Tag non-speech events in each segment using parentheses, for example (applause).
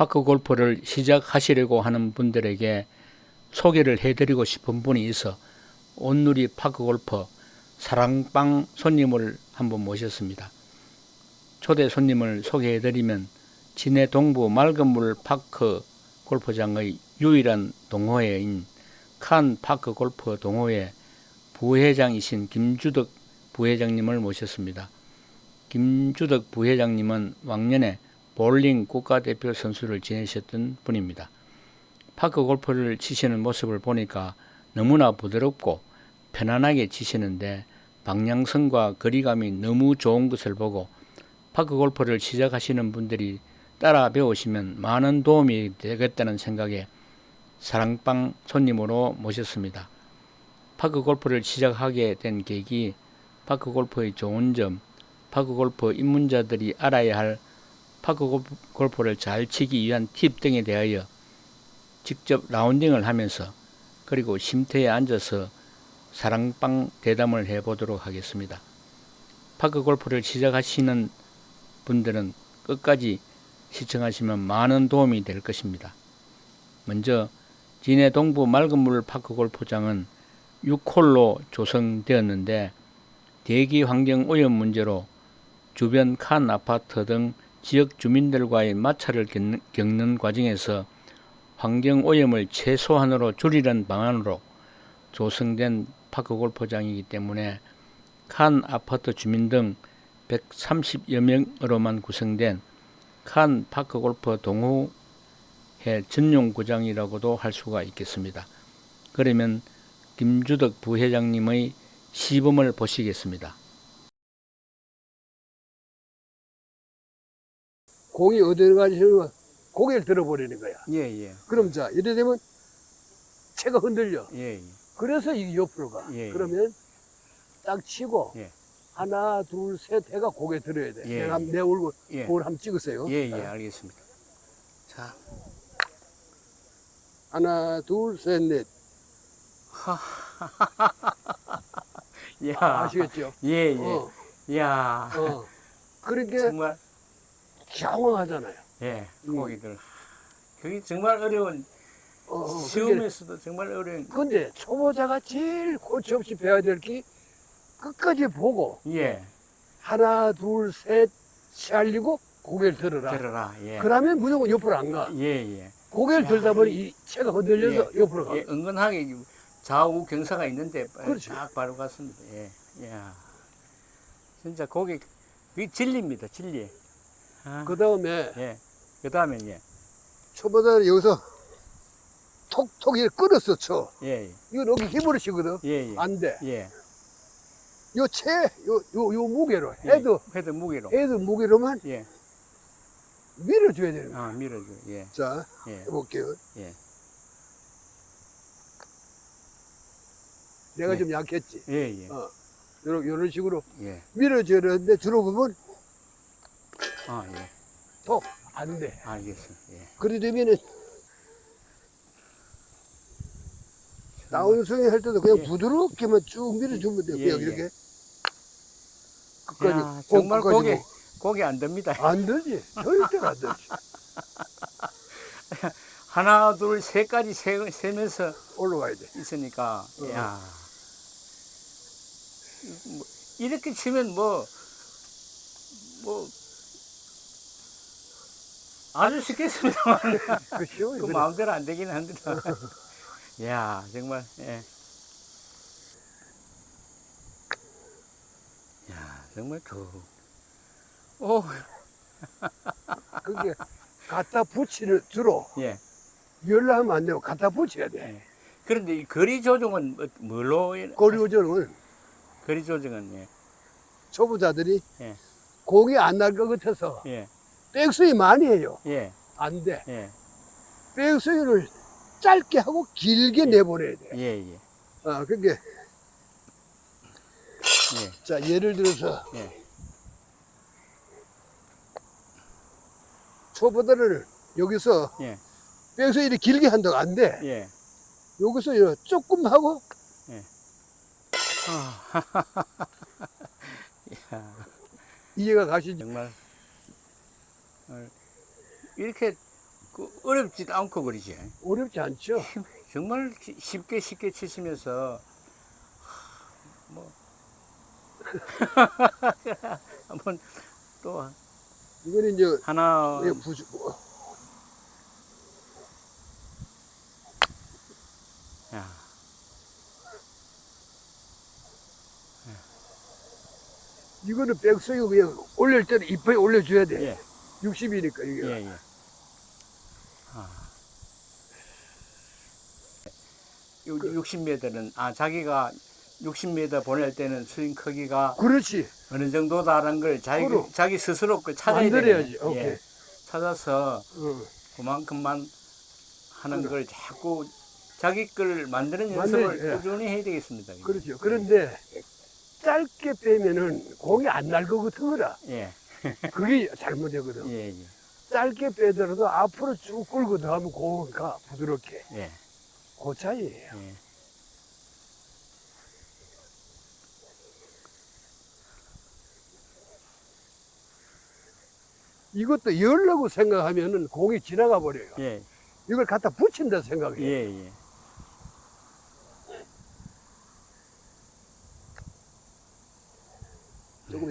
파크 골프를 시작하시려고 하는 분들에게 소개를 해드리고 싶은 분이 있어 온누리 파크 골프 사랑방 손님을 한번 모셨습니다. 초대 손님을 소개해드리면 진해 동부 맑은물 파크 골프장의 유일한 동호회인 칸 파크 골프 동호회 부회장이신 김주덕 부회장님을 모셨습니다. 김주덕 부회장님은 왕년에 볼링 국가대표 선수를 지내셨던 분입니다. 파크 골프를 치시는 모습을 보니까 너무나 부드럽고 편안하게 치시는데 방향성과 거리감이 너무 좋은 것을 보고 파크 골프를 시작하시는 분들이 따라 배우시면 많은 도움이 되겠다는 생각에 사랑방 손님으로 모셨습니다. 파크 골프를 시작하게 된 계기, 파크 골프의 좋은 점, 파크 골프 입문자들이 알아야 할 파크 골프- 골프를 잘 치기 위한 팁 등에 대하여 직접 라운딩을 하면서 그리고 쉼터에 앉아서 사랑방 대담을 해보도록 하겠습니다. 파크 골프를 시작하시는 분들은 끝까지 시청하시면 많은 도움이 될 것입니다. 먼저 진해 동부 맑은물 파크 골프장은 6홀로 조성되었는데 대기 환경 오염 문제로 주변 칸 아파트 등 지역 주민들과의 마찰을 겪는, 과정에서 환경 오염을 최소한으로 줄이는 방안으로 조성된 파크 골프장이기 때문에 칸 아파트 주민 등 130여 명으로만 구성된 칸 파크 골프 동호회 전용 구장이라고도 할 수가 있겠습니다. 그러면 김주덕 부회장님의 시범을 보시겠습니다. 공이 어디로 가시면 고개를 들어버리는 거야. 예, 예. 그럼 자, 이래 되면 채가 흔들려. 예, 예. 그래서 이 옆으로 가. 예, 예. 그러면 딱 치고 예. 하나, 둘, 셋 해가 고개 들어야 돼. 예, 내가 한- 예. 내 얼굴 예. 그걸 한번 찍으세요. 예, 예, 알겠습니다. 자, 하나, 둘, 셋, 넷. 야, 아시겠죠? 예, 예. 어, 야, 어. 그렇게 정말, 당황하잖아요. 예, 음. 고기들. 그게 정말 어려운, 어, 어, 근데, 시험에서도 정말 어려운, 근데 초보자가 제일 고치 없이 배워야 될 게 끝까지 보고 예, 하나, 둘, 셋, 살리고 고개를 들어라. 들어라, 예. 그러면 무조건 옆으로 안 가. 예, 예. 고개를 들다 보니 이 채가 흔들려서 옆으로 가. 예, 은근하게 좌우 경사가 있는데 그렇지. 딱 바로 갔습니다. 예, 야, 진짜 고기 그게 진리입니다, 진리. 아, 그 다음에 예, 그 다음에 예, 초보자는 여기서 톡톡 이렇게 끌어서 쳐. 예, 예, 이거 여기 힘으로 치거든. 예, 예, 안 돼. 예. 요 채, 요, 요, 요 무게로, 예, 헤드, 헤드 무게로. 헤드 무게로만 예, 밀어줘야 되는 거야. 아 밀어줘. 예, 자, 예, 해볼게요. 예, 내가 네. 좀 약했지. 예, 예, 어. 요런, 요런 식으로 예. 밀어줘야 되는데 주로 보면 아 예, 톡, 안 돼. 알겠습니다. 예. 그래 되면은 다운스윙 할 때도 그냥 예. 부드럽게만 쭉 밀어주면 돼. 예, 그냥 예. 이렇게. 끝까지. 야, 꼭 정말 끝까지 고기 뭐. 고기 안 됩니다. 안 되지. 절대로 안 되지. (laughs) 하나, 둘, 셋까지 세, 세면서 올라가야 돼. 있으니까, 어. 야. 뭐, 이렇게 치면 뭐, 뭐, 아주 쉽겠습니다만, (laughs) 그 쉬워. 그 마음대로 안 되긴 합니다. (laughs) 야 정말, 예. 야, 정말 더, 오, (laughs) 그게 갖다 붙이는 주로 예. 열하면 안 되고 갖다 붙여야 돼. 예. 그런데 이 거리 조정은 뭐- 뭘로, 이- 거리 오전은 거리 조정은, 예. 초보자들이 예. 공이 안 날 것 같아서 예, 백스윙 많이 해요. 예, 안 돼. 예, 백스윙을 짧게 하고 길게 내보내야 돼. 예, 예, 아, 그게 예, 자 예를 들어서 예, 초보자를 여기서 예, 백스윙을 길게 한다고 안 돼. 예. 여기서 조금 하고 아, 야, 이해가 가시죠? 정말 어, 이렇게 그 어렵지도 않고 그러지. 어렵지 않죠? 정말 시- 쉽게 쉽게 치시면서 하, 뭐 (laughs) 한번 또 이거는 이제 하나 뭐, 야, 이거는 백스윙 그냥 올릴 때는 이쁘게 올려줘야 돼. 예, 60이니까 이게. 예, 예. 아. 요 60m는 아 자기가 60m 보낼 때는 스윙 크기가 그렇지. 어느 정도다라는 걸 자기 서로 자기 스스로 그 찾아야 만들어야지. 되네. 오케이. 예, 찾아서 어. 그만큼만 하는 그래. 걸 자꾸 자기 걸 만드는 만들- 연습을 예. 꾸준히 해야 되겠습니다. 그렇죠. 그런데 짧게 빼면은 공이 안 날 것 같은 거라. 예, (laughs) 그게 잘못이거든. 예, 예, 짧게 빼더라도 앞으로 쭉 끌고 들어가면 공은 가, 부드럽게. 예, 그 차이예요. 예. 이것도 열려고 생각하면은 공이 지나가 버려요. 예, 이걸 갖다 붙인다 생각해요. 예, 예.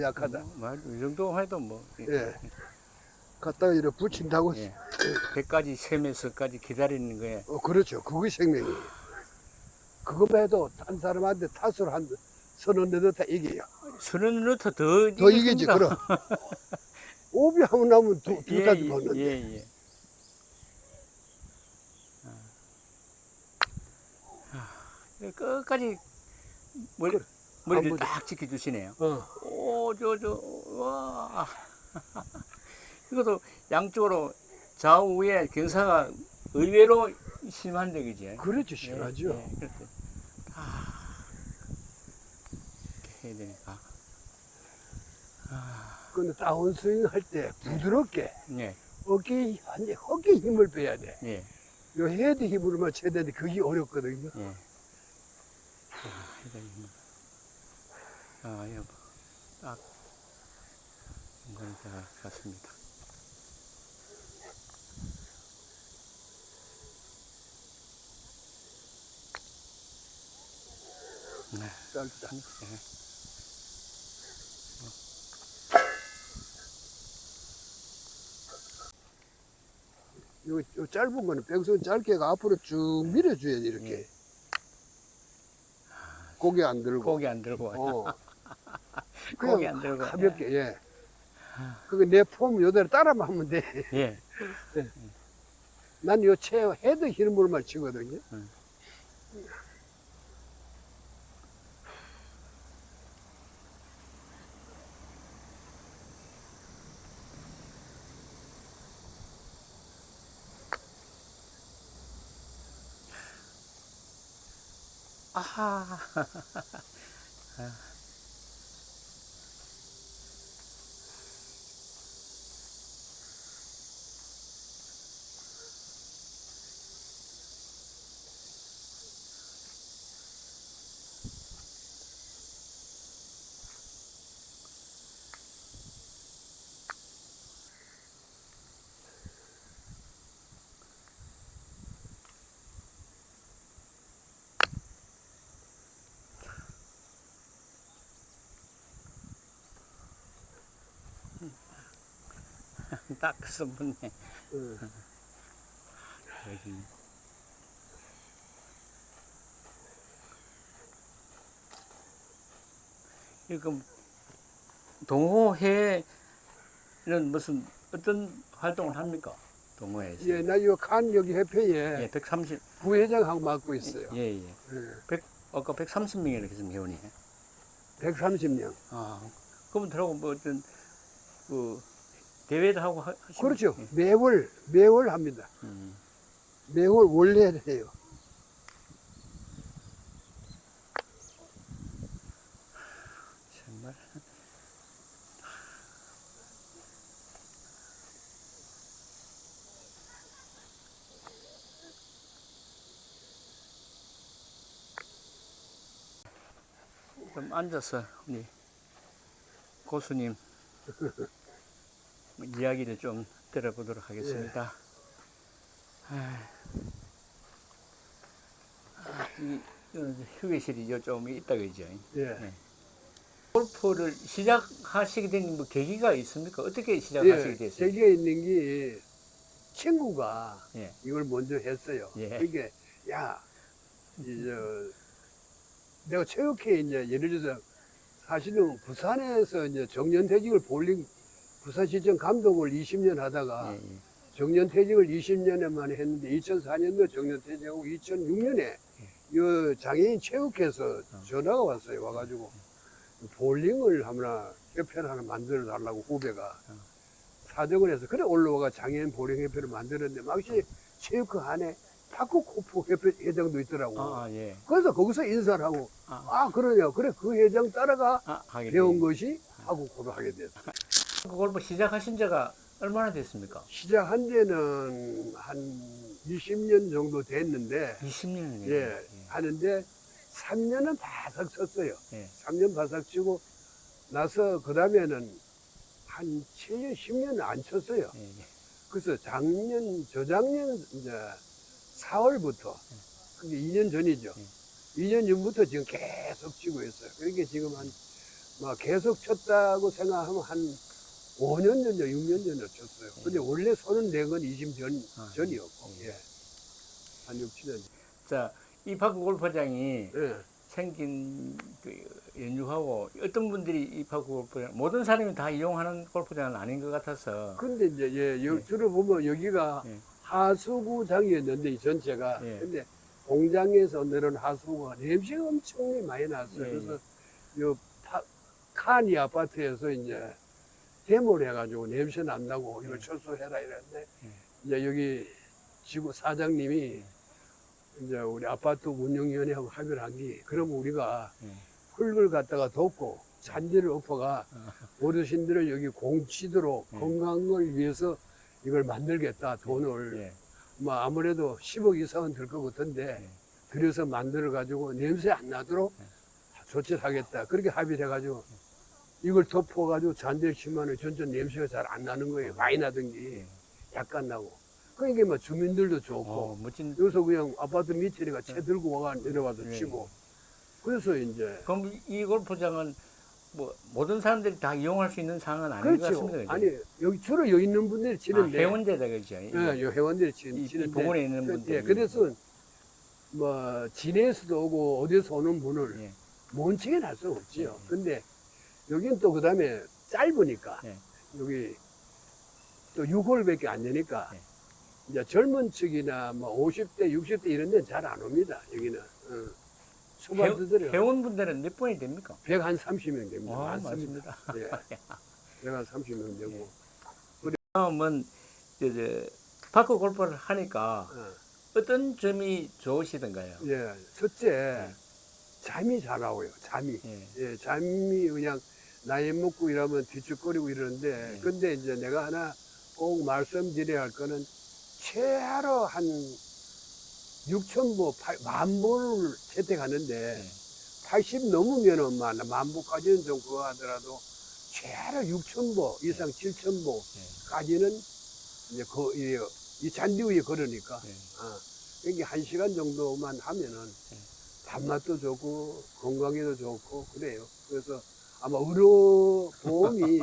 조금 약하다. 뭐, 이 정도 해도 뭐, 예. 갖다가 이렇게 붙인다고. 예. 100가지 세면서까지 기다리는 거에, 어, 그렇죠. 그게 생명이에요. 그거만 해도 한 사람한테 탓을 한 서너 내도 다 이겨요. 서른 넣더 더, 더 이기지, 이깁니다. 그럼. (laughs) 오비 하면 나면 두, 두 예, 가지 예, 먹는데. 예, 예. 아, 끝까지 머리, 그래. 머리를 안딱 지켜주시네요. 어. 오, 저, 저, 와. (laughs) 이것도 양쪽으로 좌우에 경사가 의외로 심한데, 그지? 그렇죠. 심하죠. 예, 예, 그렇게. 아, 이렇게 해야 되니까. 근데 다운스윙 할 때 부드럽게 예, 어깨, 어깨 힘을 빼야 돼. 예, 요 헤드 힘으로만 쳐야 되는데 그게 어렵거든요. 예. 아. 아, 이거, 딱, 이건 제가 같습니다. 네. 짧다. 예. 요, 요 짧은 거는 백스윙 짧게가 앞으로 쭉 밀어줘야 돼, 이렇게. 예. 고개 안 들고. 고기 안 들고. 어. 그냥 안 들고. 가볍게, 예. 그게 내폼 요대로 따라만 하면 돼. (laughs) 예. 난요채 헤드 힘으로만 치거든요. 음. 아하. (laughs) 딱 써붙네. 응. 여기. 이거 동호회는 무슨 어떤 활동을 합니까? 동호회에서. 예, 나요칸 여기 협회에 예, 130. 부회장하고 맡고 있어요. 예, 예. 예. 100, 아까 130명이 이렇게 좀 회원이. 130명. 아, 그분들하고 뭐 어떤 그 대회도 하고 하, 하시고. 그렇죠. 예. 매월, 매월 합니다. 음. 매월 원래 해요. 정말. 좀 앉아서 우리 고수님 (laughs) 이야기를 좀 들어보도록 하겠습니다. 이, 이거는 휴게실이 요좀 있다 그죠? 예. 네. 골프를 시작하시게 된 뭐 계기가 있습니까? 어떻게 시작하시게 예. 됐어요? 제게 있는 게 친구가 예. 이걸 먼저 했어요. 예. 그게 야, 이제 내가 체육회 이제 예를 들어서 사실은 부산에서 이제 정년퇴직을 볼링 부산시청 감독을 20년 하다가 예, 예. 정년퇴직을 20년에 만에 했는데 2004년도 정년퇴직하고 2006년에 이 장애인 체육회에서 전화가 왔어요. 와가지고 볼링을 하나 협회를 하나 만들어 달라고 후배가 사정을 해서 그래 올라와가 장애인 볼링 협회를 만들었는데 막시 체육회 안에 파크코프 협회 회장도 있더라고. 아, 아, 예. 그래서 거기서 인사를 하고 아, 아 그러냐 그래 그 회장 따라가 아, 배운 된- 것이 파크코프를 하게 됐어. 그 골프 시작하신 지가 얼마나 됐습니까? 시작한 지는 한 20년 정도 됐는데 20년이요. 예, 하는데 3년은 바삭 쳤어요. 예. 3년 바삭 치고 나서 그 다음에는 한 7년, 10년 안 쳤어요. 예, 예. 그래서 작년, 저작년 이제 4월부터, 그게 2년 전이죠. 2년 전부터 지금 계속 치고 있어요. 그러니까 지금 한, 막 계속 쳤다고 생각하면 한 5년 전이요, 6년 전에 쳤어요. 근데 원래 손은 낸건 20년 전, 아, 전이었고, 예. 예. 한 6, 7년. 자, 이 파크 골프장이 예. 생긴 그 연유하고 어떤 분들이 이 파크 골프장 모든 사람이 다 이용하는 골프장은 아닌 것 같아서 근데 이제 예, 여, 예. 주로 보면 여기가 예. 하수구장이었는데 이 전체가 예. 근데 공장에서 내려온 하수구가 냄새가 엄청 많이 났어요. 예, 그래서 요 파, 카니 아파트에서 이제 데모를 해가지고 냄새 난다고 이걸 예. 철수해라 이랬는데 예. 이제 여기 지구 사장님이 이제 우리 아파트 운영위원회하고 합의를 한 게 그럼 우리가 예. 흙을 갖다가 덮고 잔디를 엎어가 어. 어르신들을 여기 공치도록 예. 건강을 위해서 이걸 만들겠다 돈을 예. 뭐 아무래도 10억 이상은 들것 같은데 예. 들여서 만들어 가지고 냄새 안 나도록 예. 조치를 하겠다 그렇게 합의를 해가지고 이걸 덮어 가지고 잔디를 치면은 전전 냄새가 잘 안 나는 거예요 많이 예. 약간 나고 그러니까 뭐 주민들도 좋고 어, 멋진 여기서 그냥 아파트 밑에가 채 들고 와가 내려와서 예. 치고 그래서 이제 그럼 이 골프장은 뭐 모든 사람들이 다 이용할 수 있는 상황은 아닌 것 그렇죠 같습니다. 그죠? 아니 여기 주로 여기 있는 분들이 아, 치는데 해원대다 그죠? 예, 요 회원들이 치, 이, 이 부근에 있는 그, 분들. 예, 그래서 뭐 진해에서도 오고 어디서 오는 분을 예. 못 치게 할 수는 없지요. 예. 근데 여긴 또 그 다음에 짧으니까 예. 여기 또 6홀밖에 안 되니까 예. 이제 젊은 층이나 뭐 50대, 60대 이런 데는 잘 안 옵니다. 여기는 어. 초반들이 회원분들은 몇 분이 됩니까? 100한 30명 됩니다. 와, 많습니다. 맞습니다. 예. (laughs) 100한 30명 되고. 다음은 이제 파크 골프를 하니까 어. 어떤 점이 좋으시던가요? 예. 첫째 잠이 잘 와요. 잠이. 예. 예, 잠이 그냥 나이 먹고 이러면 뒤죽거리고 이러는데, 네. 근데 이제 내가 하나 꼭 말씀드려야 할 거는 최하로 한 6천보, 만 보를 채택하는데, 예. 80 넘으면은 만, 만 보까지는 좀 그거 하더라도, 최하로 6천 보 이상 네. 7천 보까지는 이제 그, 이, 이 잔디 위에 걸으니까, 예. 어, 여기 한 시간 정도만 하면은 네. 밥맛도 좋고 건강에도 좋고 그래요. 그래서 아마 의료 보험이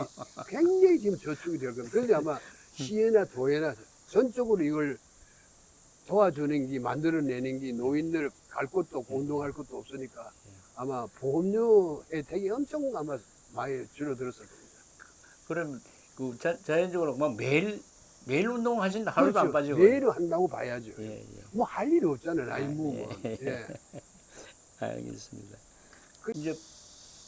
굉장히 지금 저축이 될 겁니다. 그런데 아마 시에나 도에나 전적으로 이걸 도와주는 게 만들어내는 게 노인들 갈 곳도 없고 운동할 곳도 없으니까 아마 보험료 혜택이 엄청 아마 많이 줄어들었을 겁니다. 그럼 그 자, 자연적으로 뭐 매일 매일 운동하신다 하루도 안 빠지고 그렇죠. 매일 한다고 봐야죠. 예, 예. 뭐할 일이 없잖아요. 나이 아, 먹으면. 예. 예. (laughs) 알겠습니다. 그 이제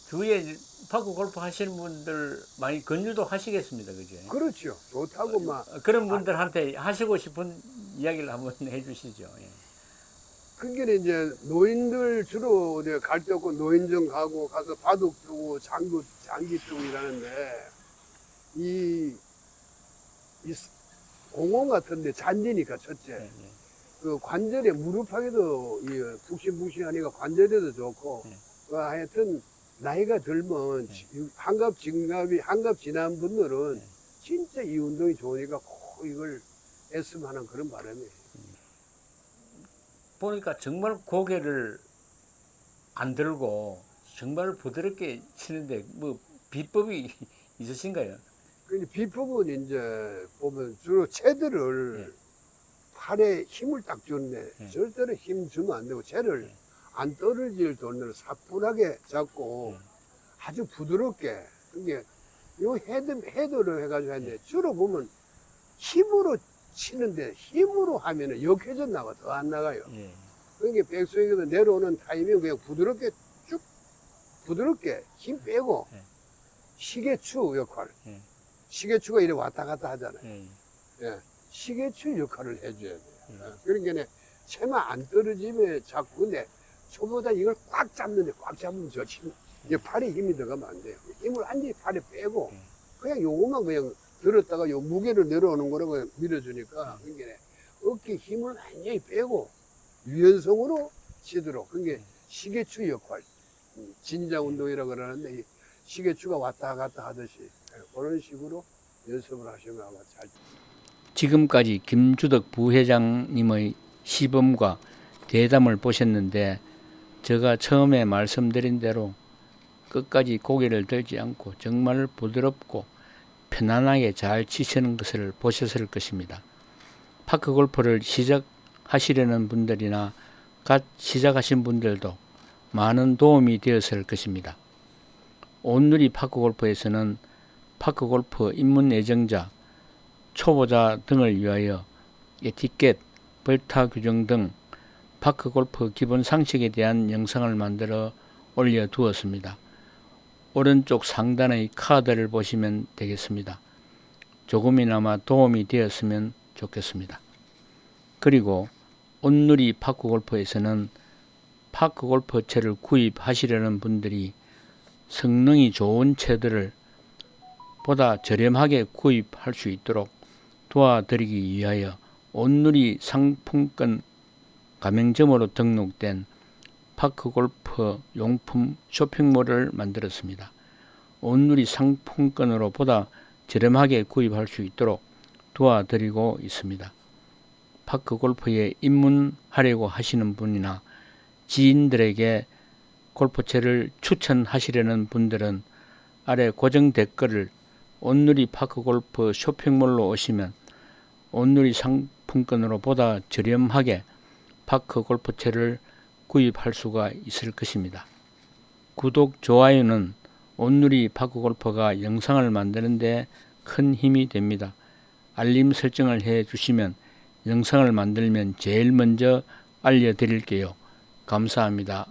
주위에 파크 골프 하시는 분들 많이 권유도 하시겠습니다, 그죠? 그렇죠. 좋다고 막 어, 그런 분들한테 하시고 싶은 이야기를 한번 (laughs) 해주시죠. 예. 그게 이제 노인들 주로 어디 갈데 없고 노인정 가고 가서 바둑 두고 장구 장기 두고 이러는데 이, 이 스- 공원 같은데 잔디니까 첫째 예, 예. 그 관절에 무릎하기도 이 푹신푹신하니까 관절에도 좋고 네. 그 하여튼 나이가 들면 네. 지- 한갑 진갑이 한갑 지난 분들은 네. 진짜 이 운동이 좋으니까 꼭 이걸 했으면 하는 그런 바람이에요. 보니까 정말 고개를 안 들고 정말 부드럽게 치는데 뭐 비법이 (laughs) 있으신가요? 근데 비법은 이제 보면 주로 채들을 네. 팔에 힘을 딱 주는데 네. 절대로 힘 주면 안 되고 채를 네. 안 떨어질 돈을 사뿐하게 잡고 네. 아주 부드럽게 그게 요 헤드 헤드를 해가지고 하는데 네. 주로 보면 힘으로 치는데 힘으로 하면은 역회전 나가 더 안 나가요. 예. 그러니까 백스윙에서 내려오는 타이밍 그냥 부드럽게 쭉 부드럽게 힘 빼고 네. 시계추 역할. 네. 시계추가 이래 왔다 갔다 하잖아요. 예. 예. 시계추 역할을 해줘야 돼요. 예. 예. 그러니까 채만 안 떨어지면 자꾸 근 데 초보다 이걸 꽉 잡는데 꽉 잡으면 저 힘, 이제 팔에 힘이 들어가면 안 돼요. 힘을 완전히 팔에 빼고 예. 그냥 요것만 그냥 들었다가 요 무게를 내려오는 거라고 그냥 밀어주니까 그러니까 어깨 힘을 완전히 빼고 유연성으로 치도록 그게 시계추 역할 음, 진장 운동이라 고 그러는데 이 시계추가 왔다 갔다 하듯이 예, 그런 식으로 연습을 하시면 아마 잘 지금까지 김주덕 부회장님의 시범과 대담을 보셨는데 제가 처음에 말씀드린 대로 끝까지 고개를 들지 않고 정말 부드럽고 편안하게 잘 치시는 것을 보셨을 것입니다. 파크 골프를 시작하시려는 분들이나 갓 시작하신 분들도 많은 도움이 되었을 것입니다. 온누리 파크 골프에서는 파크 골프 입문 예정자, 초보자 등을 위하여 에티켓, 벌타 규정 등 파크 골프 기본 상식에 대한 영상을 만들어 올려 두었습니다. 오른쪽 상단의 카드를 보시면 되겠습니다. 조금이나마 도움이 되었으면 좋겠습니다. 그리고 온누리 파크 골프에서는 파크 골프 채를 구입하시려는 분들이 성능이 좋은 채들을 보다 저렴하게 구입할 수 있도록 도와드리기 위하여 온누리 상품권 가맹점으로 등록된 파크 골프 용품 쇼핑몰을 만들었습니다. 온누리 상품권으로 보다 저렴하게 구입할 수 있도록 도와드리고 있습니다. 파크 골프에 입문하려고 하시는 분이나 지인들에게 골프채를 추천하시려는 분들은 아래 고정 댓글을 온누리 파크 골프 쇼핑몰로 오시면 온누리 상품권으로 보다 저렴하게 파크 골프채를 구입할 수가 있을 것입니다. 구독, 좋아요는 온누리 파크 골퍼가 영상을 만드는데 큰 힘이 됩니다. 알림 설정을 해 주시면 영상을 만들면 제일 먼저 알려드릴게요. 감사합니다.